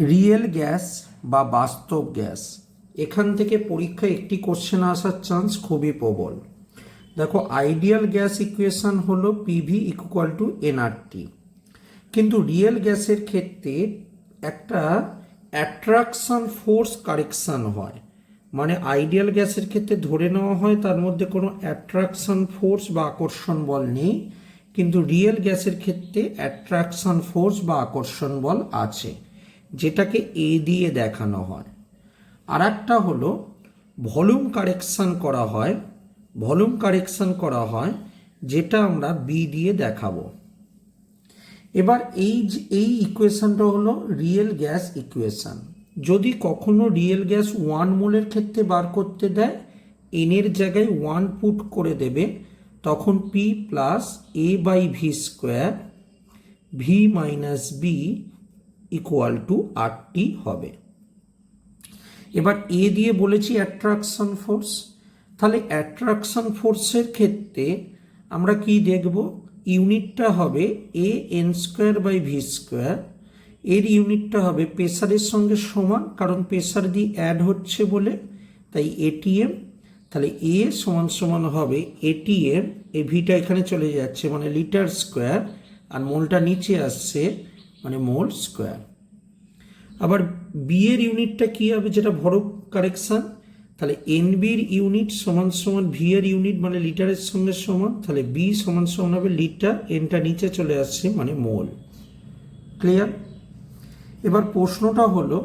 Real gas বা বাস্তব gas? এখান থেকে পরীক্ষায় একটি কোশ্চেন আসার চান্স খুবই প্রবল। দেখো আইডিয়াল গ্যাস ইকুয়েশন হলো পিভি ইকুয়াল টু এনআরটি কিন্তু রিয়েল গ্যাসের ক্ষেত্রে একটা অ্যাট্রাকশন ফোর্স কারেকশন হয়। মানে আইডিয়াল গ্যাসের ক্ষেত্রে ধরে নেওয়া হয়, তার মধ্যে কোনো অ্যাট্রাকশন ফোর্স বা আকর্ষণ বল নেই। কিন্তু রিয়েল গ্যাসের ক্ষেত্রে অ্যাট্রাকশন ফোর্স বা আকর্ষণ বল আছে। যেটাকে এ দিয়ে দেখানো হয়। আর একটা হলো, ভলিউম কারেকশন করা হয়, ভলিউম কারেকশান করা হয়, যেটা আমরা বি দিয়ে দেখাবো। এবার এই এই ইকুয়েশনটা হলো রিয়েল গ্যাস ইকুয়েশন। যদি কখনো রিয়েল গ্যাস ওয়ান মোলের ক্ষেত্রে বার করতে দেয় এনের জায়গায় ওয়ান পুট করে দেবে, তখন P plus A by V square V minus B equal to R হবে। এবার এ দিয়ে বলেছি অ্যাট্রাকশন ফোর্স তাহলে অ্যাট্রাকশন ফোর্সের ক্ষেত্রে আমরা কি দেখব? ইউনিটটা হবে A N square by V square এর ইউনিটটা হবে প্রেসারের সঙ্গে সমান, কারণ প্রেসার দিয়ে অ্যাড হচ্ছে বলে, তাই এটিএম তাহলে এ সমান সমান হবে এটিএম এই ভিটা এখানে চলে যাচ্ছে মানে লিটার স্কোয়ার। আর মোলটা নিচে আসছে মানে মোল স্কোয়ার। আবার বি এর ইউনিটটা কি হবে যেটা ভরক কারেকশন? তাহলে এন বির ইউনিট সমান সমান ভি এর ইউনিট মানে লিটারের সঙ্গে সমান, তাহলে বি সমান সমান হবে লিটার এনটা নিচে চলে আসছে মানে মোল। ক্লিয়ার এবার প্রশ্নটা হলো,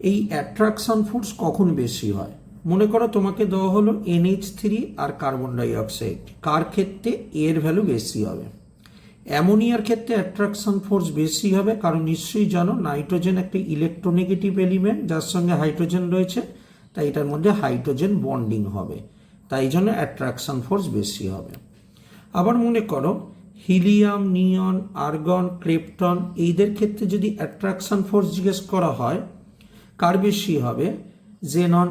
এই অ্যাট্রাকশন ফোর্স কখন বেশি হয়? মনে করো তোমাকে দেওয়া হলো এনএইচ থ্রি আর কার্বন ডাইঅক্সাইড কার ক্ষেত্রে? এর ভ্যালু বেশি হবে। অ্যামোনিয়ার ক্ষেত্রে অ্যাট্রাকশন ফোর্স বেশি হবে, কারণ নিশ্চয়ই জানো নাইট্রোজেন একটি ইলেকট্রোনেগেটিভ এলিমেন্ট যার সঙ্গে হাইড্রোজেন রয়েছে, তাই এটার মধ্যে হাইড্রোজেন বন্ডিং হবে, তাই জন্য অ্যাট্রাকশন ফোর্স বেশি হবে। আবার মনে করো, হিলিয়াম, নিয়ন, আর্গন, ক্রেপটন, এইদের ক্ষেত্রে যদি অ্যাট্রাকশন ফোর্স জিজ্ঞেস করা হয়, কার বেশি হবে? জেনন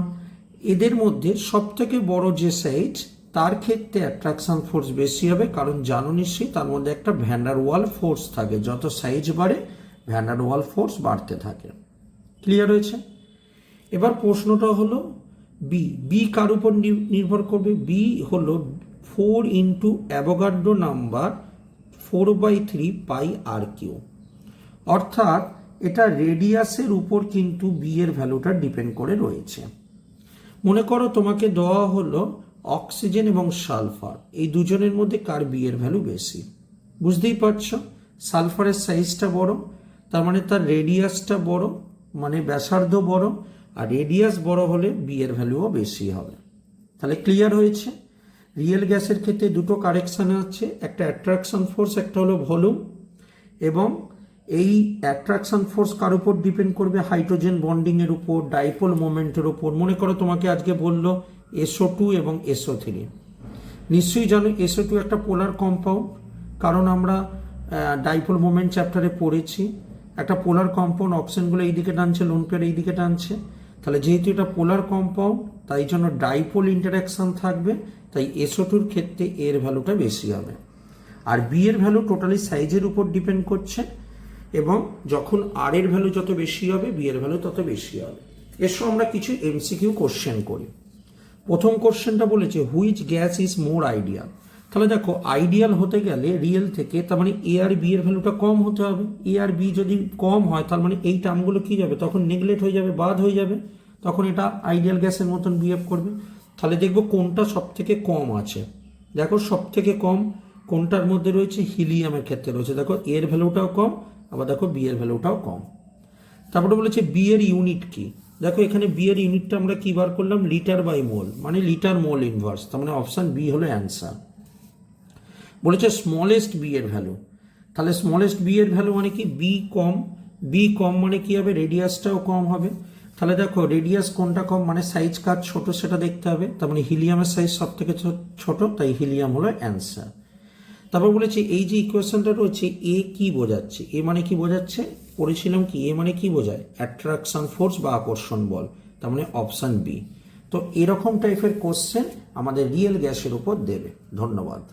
এদের মধ্যে সবথেকে বড় যে সাইজ তার ক্ষেত্রে অ্যাট্রাকশন ফোর্স বেশি হবে, কারণ জানো নিশ্চয়ই তার মধ্যে একটা ভ্যান্ডার ওয়াল ফোর্স থাকে। যত সাইজ বাড়ে ভ্যান্ডার ওয়াল ফোর্স বাড়তে থাকে। ক্লিয়ার হয়েছে? এবার প্রশ্নটা হলো বি বি কার উপর নির্ভর করবে? বি হলো four into Avogadro number four by three pi R cube অর্থাৎ এটা রেডিয়াসের উপর কিন্তু বি এর ভ্যালুটা ডিপেন্ড করে রয়েছে। মনে করো তোমাকে দেওয়া হলো অক্সিজেন এবং সালফার। এই দুজনের মধ্যে কার বি এর ভ্যালু বেশি? বুঝতেই পারছ? সালফারের সাইজটা বড়, তার মানে তার রেডিয়াসটা বড় মানে ব্যাসার্ধ বড়, আর রেডিয়াস বড় হলে বি এর ভ্যালুও বেশি হবে। তাহলে ক্লিয়ার হয়েছে? রিয়েল গ্যাসের ক্ষেত্রে দুটো কারেকশান আছে, একটা অ্যাট্রাকশন ফোর্স একটা হলো ভলিউম এবং এই অ্যাট্রাকশন ফোর্স কার উপর ডিপেন্ড করবে? হাইড্রোজেন বন্ডিং এর উপর ডাইপোল মোমেন্টের উপর। মনে করো তোমাকে আজকে বলল এসও টু এবং এসও থ্রি। নিশ্চয়ই জানো, এসও টু একটা পোলার কম্পাউন্ড কারণ আমরা ডাইপোল মোমেন্ট চ্যাপ্টারে পড়েছি। একটা পোলার কম্পাউন্ড অক্সিজেনগুলো এইদিকে টানছে লোন পেয়ার এইদিকে টানছে। তাহলে যেহেতু এটা পোলার কম্পাউন্ড তাই জন্য ডাইপোল ইন্টারাকশন থাকবে, তাই এসও টুর ক্ষেত্রে এর ভ্যালুটা বেশি হবে। আর বি এর ভ্যালু টোটালি সাইজের উপর ডিপেন্ড করছে, এবং যখন আর এর ভ্যালু যত বেশি হবে বি এর ভ্যালু তত বেশি হবে। এসো আমরা কিছু এমসিকিউ কোশ্চেন করি। প্রথম কোশ্চেনটা বলেছে which gas is more ideal তাহলে দেখো আইডিয়াল হতে গেলে রিয়েল থেকে তার মানে এ আর বি এর ভ্যালুটা কম হতে হবে। এ আর বি যদি কম হয়, তার মানে এই টার্মগুলো কি যাবে? তখন নেগলেক্ট হয়ে যাবে, বাদ হয়ে যাবে। তখন এটা আইডিয়াল গ্যাসের মতন বিহেভ করবে। তাহলে দেখব কোনটা সব থেকে কম আছে। দেখো সব থেকে কম কোনটার মধ্যে রয়েছে? হিলিয়ামের ক্ষেত্রে রয়েছে। দেখো এর ভ্যালুটাও কম, আবার দেখো বি এর ভ্যালুটাও কম। তারপরে বলেছে বি এর ইউনিট কি? দেখো, এখানে বি এর ইউনিটটা আমরা কি বার করলাম? লিটার বাই মোল মানে লিটার মোল ইনভার্স তার মানে অপশান বি হলো অ্যান্সার বলেছে স্মলেস্ট বি এর ভ্যালু তাহলে স্মলেস্ট বি এর ভ্যালু মানে কি? বি কম বি কম মানে কি হবে? রেডিয়াসটাও কম হবে। তাহলে দেখো রেডিয়াস কোনটা কম? মানে সাইজ কাজ ছোট সেটা দেখতে হবে। তার মানে হিলিয়ামের সাইজ সব থেকে ছোট, তাই হিলিয়াম হলো অ্যান্সার তারপর বলেছে, এই যে ইকুয়েশনটা রয়েছে, এ কি বোঝাচ্ছে? এ মানে কি বোঝাচ্ছে? পড়েছিলাম কি, এ মানে কি বোঝায়? অ্যাট্রাকশন ফোর্স বা আকর্ষণ বল, তার মানে অপশান বি তো এরকম টাইপের কোশ্চেন আমাদের রিয়েল গ্যাসের উপর দেবে। ধন্যবাদ।